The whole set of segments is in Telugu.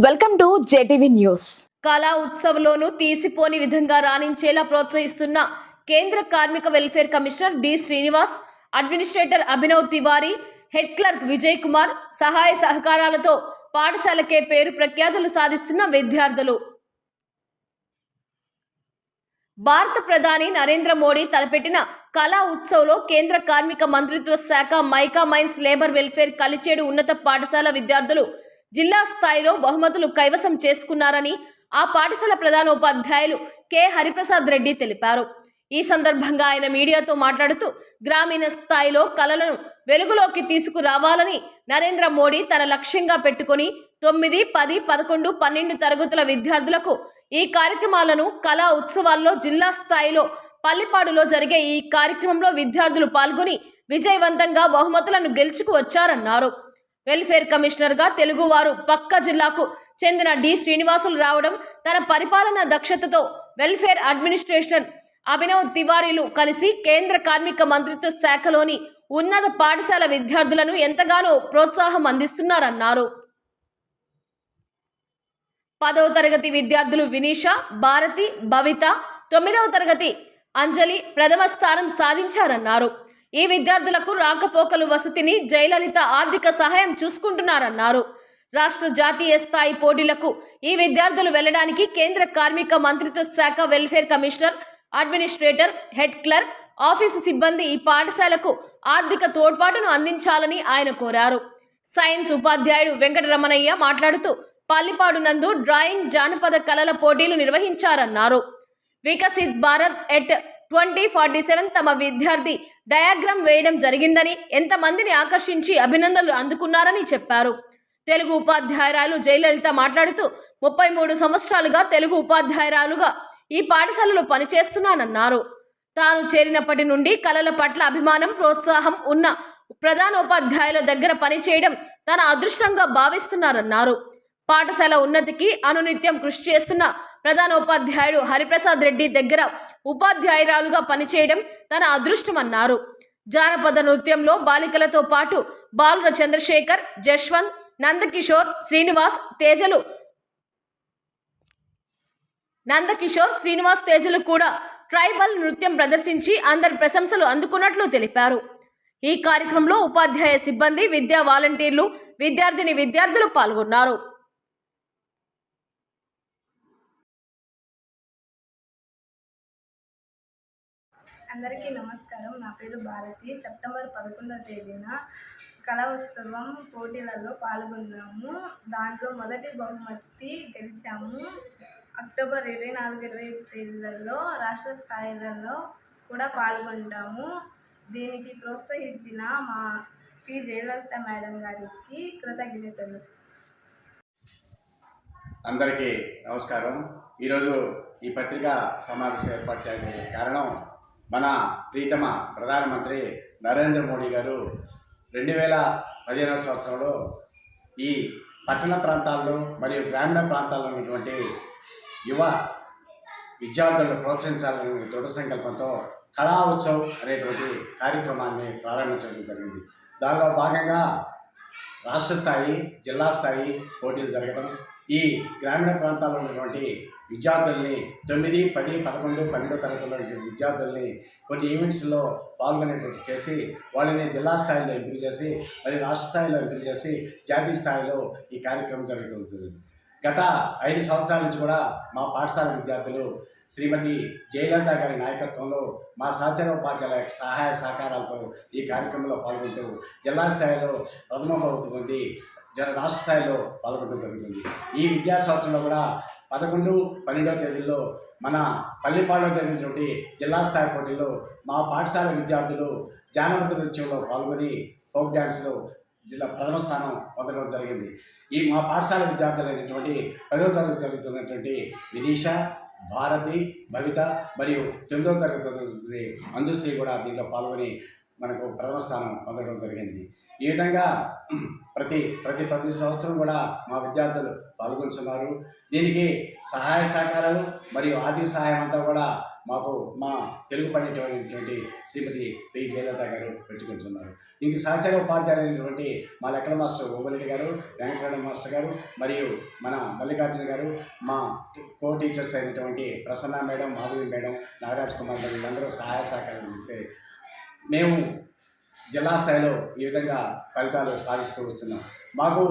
Welcome to JTV news. కళా ఉత్సవ్లోనూ తీసిపోని విధంగా రాణించేలా ప్రోత్సహిస్తున్న కేంద్ర కార్మిక welfare commissioner D Srinivas administrator Abhinav Tiwari head clerk Vijay Kumar సహాయ సహకారాలతో పాఠశాలకే పేరు ప్రఖ్యాతులు సాధిస్తున్న విద్యార్థులు. భారత ప్రధాని నరేంద్ర మోడీ తలపెట్టిన కళా ఉత్సవ్లో కేంద్ర కార్మిక మంత్రిత్వ శాఖ mica mines labour welfare Kalichedu ఉన్నత పాఠశాల విద్యార్థులు జిల్లా స్థాయిలో బహుమతులు కైవసం చేసుకున్నారని ఆ పాఠశాల ప్రధానోపాధ్యాయులు కె. హరిప్రసాద్ రెడ్డి తెలిపారు. ఈ సందర్భంగా ఆయన మీడియాతో మాట్లాడుతూ గ్రామీణ స్థాయిలో కళలను వెలుగులోకి తీసుకురావాలని నరేంద్ర మోడీ తన లక్ష్యంగా పెట్టుకొని తొమ్మిది పది పదకొండు పన్నెండు తరగతుల విద్యార్థులకు ఈ కార్యక్రమాలను కళా ఉత్సవాల్లో జిల్లా స్థాయిలో పల్లిపాడులో జరిగే ఈ కార్యక్రమంలో విద్యార్థులు పాల్గొని విజయవంతంగా బహుమతులను గెలుచుకు వచ్చారన్నారు. వెల్ఫేర్ కమిషనర్గా తెలుగువారు పక్క జిల్లాకు చెందిన డి శ్రీనివాసులు రావడం తన పరిపాలన దక్షతతో వెల్ఫేర్ అడ్మినిస్ట్రేషన్ అభినవ్ తివారీలు కలిసి కేంద్ర కార్మిక మంత్రిత్వ శాఖలోని ఉన్నత పాఠశాల విద్యార్థులను ఎంతగానో ప్రోత్సాహం అందిస్తున్నారన్నారు. పదవ తరగతి విద్యార్థులు వినీష భారతి భవిత తొమ్మిదవ తరగతి అంజలి ప్రథమ స్థానం సాధించారన్నారు. ఈ విద్యార్థులకు రాకపోకలు వసతిని జయలలిత ఆర్థిక సహాయం చూసుకుంటున్నారన్నారు. రాష్ట్ర జాతీయ స్థాయి పోటీలకు ఈ విద్యార్థులు వెళ్ళడానికి కేంద్ర కార్మిక మంత్రిత్వ శాఖ welfare commissioner administrator head clerk office సిబ్బంది ఈ పాఠశాలకు ఆర్థిక తోడ్పాటును అందించాలని ఆయన కోరారు. సైన్స్ ఉపాధ్యాయుడు వెంకటరమణయ్య మాట్లాడుతూ పల్లిపాడు నందు డ్రాయింగ్ జానపద కళల పోటీలు నిర్వహించారన్నారు. Viksit Bharat at twenty forty seven తమ విద్యార్థి డయాగ్రామ్ వేయడం జరిగిందని ఎంతమందిని ఆకర్షించి అభినందనలు అందుకున్నారని చెప్పారు. తెలుగు ఉపాధ్యాయురాలు జయలలిత మాట్లాడుతూ ముప్పై మూడు సంవత్సరాలుగా తెలుగు ఉపాధ్యాయురాలుగా ఈ పాఠశాలలో పనిచేస్తున్నానన్నారు. తాను చేరినప్పటి నుండి కళల పట్ల అభిమానం ప్రోత్సాహం ఉన్న ప్రధానోపాధ్యాయుల దగ్గర పనిచేయడం తన అదృష్టంగా భావిస్తున్నారన్నారు. పాఠశాల ఉన్నతికి అనునిత్యం కృషి చేస్తున్న ప్రధానోపాధ్యాయుడు హరిప్రసాద్ రెడ్డి దగ్గర ఉపాధ్యాయురాలుగా పనిచేయడం తన అదృష్టమన్నారు. జానపద నృత్యంలో బాలికలతో పాటు బాలుర చంద్రశేఖర్ జశ్వంత్ నందకిషోర్ శ్రీనివాస్ తేజలు నందకిషోర్ శ్రీనివాస్ తేజలు కూడా ట్రైబల్ నృత్యం ప్రదర్శించి అందరి ప్రశంసలు అందుకున్నట్లు తెలిపారు. ఈ కార్యక్రమంలో ఉపాధ్యాయ సిబ్బంది విద్యా వాలంటీర్లు విద్యార్థిని విద్యార్థులు పాల్గొన్నారు. అందరికీ నమస్కారం. నా పేరు భారతి. సెప్టెంబర్ పదకొండవ తేదీన కళా ఉత్సవం పోటీలలో పాల్గొన్నాము. దాంట్లో మొదటి బహుమతి గెలిచాము. అక్టోబర్ ఇరవై నాలుగు ఇరవై ఐదు తేదీలలో రాష్ట్ర స్థాయిలలో కూడా పాల్గొంటాము. దీనికి ప్రోత్సహించిన మా పి. జయలలిత మేడం గారికి కృతజ్ఞతలు. అందరికీ నమస్కారం. ఈరోజు ఈ పత్రికా సమావేశం ఏర్పాటు చేయడానికి కారణం మన ప్రీతమ ప్రధానమంత్రి నరేంద్ర మోడీ గారు రెండు వేల పదిహేనవ సంవత్సరంలో ఈ పట్టణ ప్రాంతాల్లో మరియు గ్రామీణ ప్రాంతాల్లో ఉన్నటువంటి యువ విద్యార్థులను ప్రోత్సహించాలనే దృఢ సంకల్పంతో కళా ఉత్సవ్ అనేటువంటి కార్యక్రమాన్ని ప్రారంభించడం జరిగింది. దానిలో భాగంగా రాష్ట్ర స్థాయి జిల్లా స్థాయి పోటీలు జరగడం ఈ గ్రామీణ ప్రాంతాల్లో ఉన్నటువంటి విద్యార్థుల్ని తొమ్మిది పది పదకొండు పన్నెండో తరగతిలో విద్యార్థుల్ని కొన్ని ఈవెంట్స్లో పాల్గొనేటట్టు చేసి వాళ్ళని జిల్లా స్థాయిలో ఎంపిక చేసి మరి రాష్ట్ర స్థాయిలో ఎంపిక చేసి జాతీయ స్థాయిలో ఈ కార్యక్రమం జరుగుతుంది. గత ఐదు సంవత్సరాల నుంచి కూడా మా పాఠశాల విద్యార్థులు శ్రీమతి జయలలిత గారి నాయకత్వంలో మా సహచర ఉపాధ్యాయుల యొక్క సహాయ సహకారాలతో ఈ కార్యక్రమంలో పాల్గొంటూ జిల్లా స్థాయిలో ప్రథమ పొంది జన రాష్ట్ర స్థాయిలో పాల్గొనడం జరుగుతుంది. ఈ విద్యా సంవత్సరంలో కూడా పదకొండు పన్నెండవ తేదీల్లో మన పల్లెపాడులో జరిగినటువంటి జిల్లా స్థాయి పోటీల్లో మా పాఠశాల విద్యార్థులు జానపద నృత్యంలో పాల్గొని ఫోక్ డ్యాన్స్లో జిల్లా ప్రథమ స్థానం పొందడం జరిగింది. ఈ మా పాఠశాల విద్యార్థులైనటువంటి పదవ తరగతి చదువుతున్నటువంటి వినీష భారతి భవిత మరియు తొమ్మిదో తరగతి అందుశ్రీ కూడా దీంట్లో పాల్గొని మనకు ప్రథమ స్థానం పొందడం జరిగింది. ఈ విధంగా ప్రతి ప్రతి ప్రతి సంవత్సరం కూడా మా విద్యార్థులు పాల్గొంటున్నారు. దీనికి సహాయ సహకారాలు మరియు ఆర్థిక సహాయం అంతా కూడా మాకు మా తెలుగు పండితమైనటువంటి శ్రీమతి పి జయలలిత గారు పెట్టుకుంటున్నారు. దీనికి సహచర ఉపాధ్యాయులైనటువంటి మా లెక్కల మాస్టర్ ఓబరెడ్డి గారు వెంకటరమణ మాస్టర్ గారు మరియు మన మల్లికార్జున గారు మా కో టీచర్స్ అయినటువంటి ప్రసన్న మేడం మాధవి మేడం నాగరాజ్ కుమార్ గారు వీళ్ళందరూ సహాయ సహకారం ఇస్తే మేము జిల్లా స్థాయిలో ఈ విధంగా ఫలితాలు సాధిస్తూ వస్తున్నాం. మాకు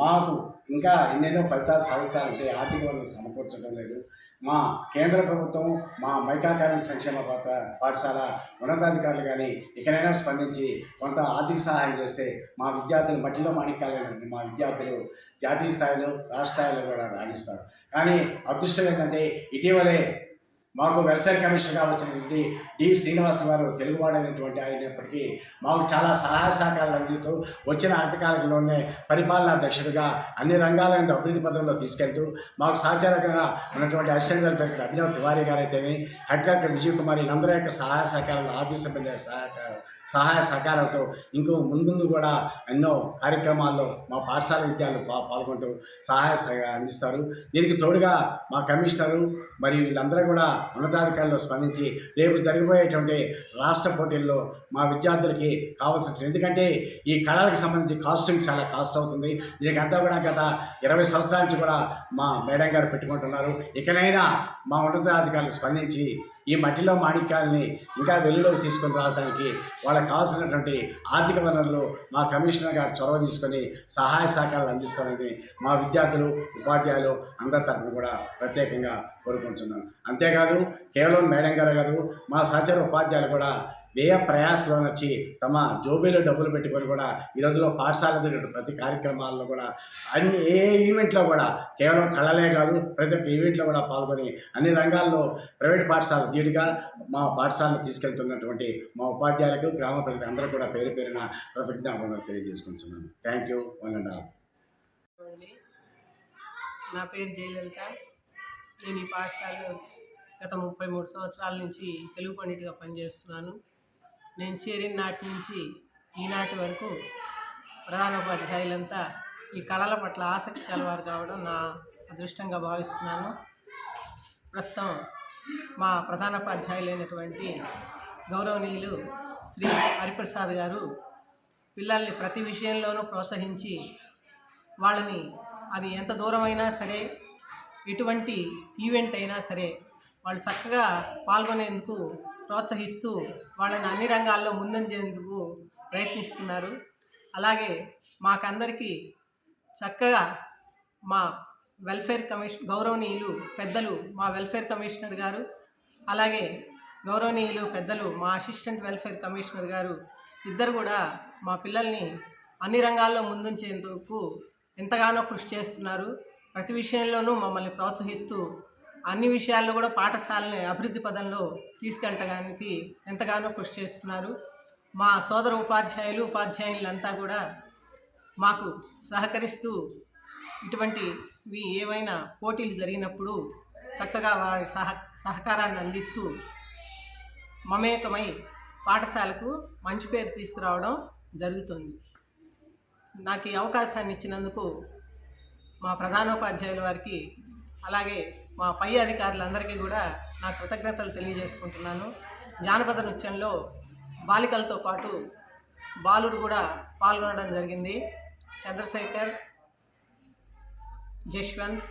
మాకు ఇంకా ఎన్నెన్నో ఫలితాలు సాధించాలంటే ఆర్థిక వనరులు సమకూర్చడం లేదు. మా కేంద్ర ప్రభుత్వం మా మైకా సంక్షేమ పాఠశాల ఉన్నతాధికారులు కానీ ఇకనైనా స్పందించి కొంత ఆర్థిక సహాయం చేస్తే మా విద్యార్థులు మట్టిలో మాణిక్యాలైన మా విద్యార్థులు జాతీయ స్థాయిలో రాష్ట్ర స్థాయిలో కూడా రాణిస్తారు. కానీ అదృష్టం ఏంటంటే ఇటీవలే మాకు వెల్ఫేర్ కమిషనర్గా వచ్చినటువంటి డి శ్రీనివాస్ గారు తెలుగువాడైనటువంటి అయినప్పటికీ మాకు చాలా సహాయ సహకారాలు అందిస్తూ వచ్చిన అర్థకాలంలోనే పరిపాలనా అధ్యక్షుడిగా అన్ని రంగాలను అభివృద్ధి పథంలో తీసుకెళ్తూ మాకు సహచరంగా ఉన్నటువంటి అసిస్టెంట్ వెల్ఫేర్ అభినవ్ తివారీ గారు అయితేనే హెడ్ కలెక్టర్ విజయ్ కుమార్ వీళ్ళందరూ యొక్క సహాయ సహకారాలు ఆఫీస్ సిబ్బంది సహాయ సహాయ సహకారాలతో ఇంకో ముందు కూడా ఎన్నో కార్యక్రమాల్లో మా పాఠశాల విద్యార్థులు పా పాల్గొంటూ సహాయ అందిస్తారు. దీనికి తోడుగా మా కమిషనరు మరియు వీళ్ళందరూ కూడా ఉన్నతాధికారులు స్పందించి రేపు జరిగిపోయేటువంటి రాష్ట్ర పోటీల్లో మా విద్యార్థులకి కావాల్సిన ఎందుకంటే ఈ కళలకు సంబంధించి కాస్ట్యూమ్ చాలా కాస్ట్ అవుతుంది. దీనికి అంతా కూడా గత ఇరవై సంవత్సరాల నుంచి కూడా మా మేడం గారు పెట్టుకుంటున్నారు. ఇకనైనా మా ఉన్నతాధికారులు స్పందించి ఈ మట్టిలో మాణిక్యాలని ఇంకా వెలుగులోకి తీసుకొని రావడానికి వాళ్ళకి కావాల్సినటువంటి ఆర్థిక వనరులు మా కమిషనర్ గారు చొరవ తీసుకొని సహాయ సహకారాలు అందిస్తారని మా విద్యార్థులు ఉపాధ్యాయులు అందరి తరఫున కూడా ప్రత్యేకంగా కోరుకుంటున్నాను. అంతేకాదు కేవలం మేడం గారు కాదు మా సహచర ఉపాధ్యాయులు కూడా వ్యయ ప్రయాసలో వచ్చి తమ జోబీలో డబ్బులు పెట్టుకొని కూడా ఈ రోజులో పాఠశాల జరిగిన ప్రతి కార్యక్రమాల్లో కూడా అన్ని ఏ ఈవెంట్లో కూడా కేవలం కళలే కాదు ప్రతి ఒక్క ఈవెంట్లో కూడా పాల్గొని అన్ని రంగాల్లో ప్రైవేట్ పాఠశాల ధీటుగా మా పాఠశాలను తీసుకెళ్తున్నటువంటి మా ఉపాధ్యాయులకు గ్రామ ప్రజలకు అందరూ కూడా పేరు పేరున కృతజ్ఞాపనలు తెలియజేసుకుంటున్నాను. Thank you one and half నా పేరు జయలలిత. నేను ఈ పాఠశాలలో గత ముప్పై మూడు సంవత్సరాల నుంచి తెలుగు పండితుగా పనిచేస్తున్నాను. నేను చేరిన నాటి నుంచి ఈనాటి వరకు ప్రధానోపాధ్యాయులంతా ఈ కళల పట్ల ఆసక్తి కలవారు కావడం నా అదృష్టంగా భావిస్తున్నాను. ప్రస్తుతం మా ప్రధానోపాధ్యాయులైనటువంటి గౌరవనీయులు శ్రీ హరిప్రసాద్ గారు పిల్లల్ని ప్రతి విషయంలోనూ ప్రోత్సహించి వాళ్ళని అది ఎంత దూరమైనా సరే ఎటువంటి ఈవెంట్ అయినా సరే వాళ్ళు చక్కగా పాల్గొనేందుకు ప్రోత్సహిస్తూ వాళ్ళని అన్ని రంగాల్లో ముందంజేందుకు ప్రయత్నిస్తున్నారు. అలాగే మాకందరికీ చక్కగా మా వెల్ఫేర్ కమిషన్ గౌరవనీయులు పెద్దలు మా వెల్ఫేర్ కమిషనర్ గారు అలాగే గౌరవనీయులు పెద్దలు మా అసిస్టెంట్ వెల్ఫేర్ కమిషనర్ గారు ఇద్దరు కూడా మా పిల్లల్ని అన్ని రంగాల్లో ముందుంచేందుకు ఎంతగానో కృషి చేస్తున్నారు. ప్రతి విషయంలోనూ మమ్మల్ని ప్రోత్సహిస్తూ అన్ని విషయాల్లో కూడా పాఠశాలని అభివృద్ధి పదంలో తీసుకెళ్ళటానికి ఎంతగానో కృషి చేస్తున్నారు. మా సోదర ఉపాధ్యాయులు ఉపాధ్యాయులంతా కూడా మాకు సహకరిస్తూ ఇటువంటివి ఏవైనా పోటీలు జరిగినప్పుడు చక్కగా వారి సహ సహకారాన్ని అందిస్తూ మమేకమై పాఠశాలకు మంచి పేరు తీసుకురావడం జరుగుతుంది. నాకు ఈ అవకాశాన్ని ఇచ్చినందుకు మా ప్రధానోపాధ్యాయుల వారికి అలాగే మా పై అధికారులందరికీ కూడా నా కృతజ్ఞతలు తెలియజేసుకుంటున్నాను. జానపద నృత్యంలో బాలికలతో పాటు బాలుడు కూడా పాల్గొనడం జరిగింది. చంద్రశేఖర్ జశ్వంత్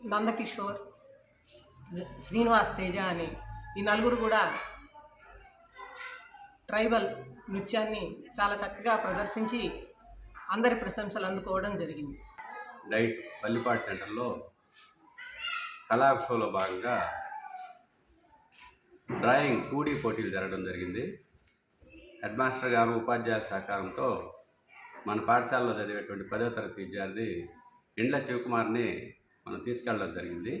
నందకిషోర్ శ్రీనివాస్ తేజ అని ఈ నలుగురు కూడా ట్రైబల్ నృత్యాన్ని చాలా చక్కగా ప్రదర్శించి అందరి ప్రశంసలు అందుకోవడం జరిగింది. డైట్ పల్లిపాడు సెంటర్లో కళాక్షోలో భాగంగా డ్రాయింగ్ టూ పోటీలు జరగడం జరిగింది. హెడ్ మాస్టర్ గారు ఉపాధ్యాయుల సహకారంతో మన పాఠశాలలో చదివేటువంటి పదో తరగతి విద్యార్థి ఇండ్ల శివకుమార్ని మనం తీసుకెళ్ళడం జరిగింది.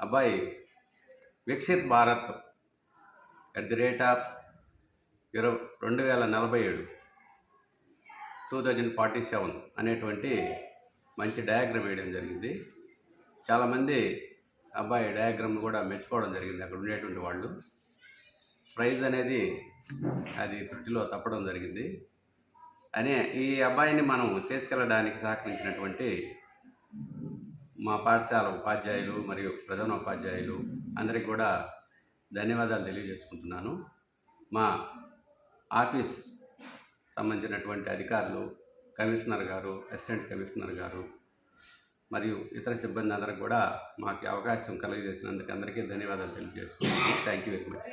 అబ్బాయి Viksit Bharat at the rate of ఇరవై రెండు వేల నలభై ఏడు టూ థౌజండ్ ఫార్టీ సెవెన్ అనేటువంటి మంచి డయాగ్రామ్ వేయడం జరిగింది. చాలామంది అబ్బాయి డయాగ్రామ్ కూడా మెచ్చుకోవడం జరిగింది అక్కడ ఉండేటువంటి వాళ్ళు. ప్రైజ్ అనేది అది త్రుటిలో తప్పడం జరిగింది. అనే ఈ అబ్బాయిని మనం తీసుకెళ్ళడానికి సహకరించినటువంటి మా పాఠశాల ఉపాధ్యాయులు మరియు ప్రధాన ఉపాధ్యాయులు అందరికీ కూడా ధన్యవాదాలు తెలియజేసుకుంటున్నాను. మా ఆఫీస్ సంబంధించినటువంటి అధికారులు కమిషనర్ గారు అసిస్టెంట్ కమిషనర్ గారు మరియు ఇతర సిబ్బంది అందరికి కూడా మాకు అవకాశం కలిగజేసినందుకు అందరికీ ధన్యవాదాలు తెలియజేసుకుంటున్నాను. Thank you very much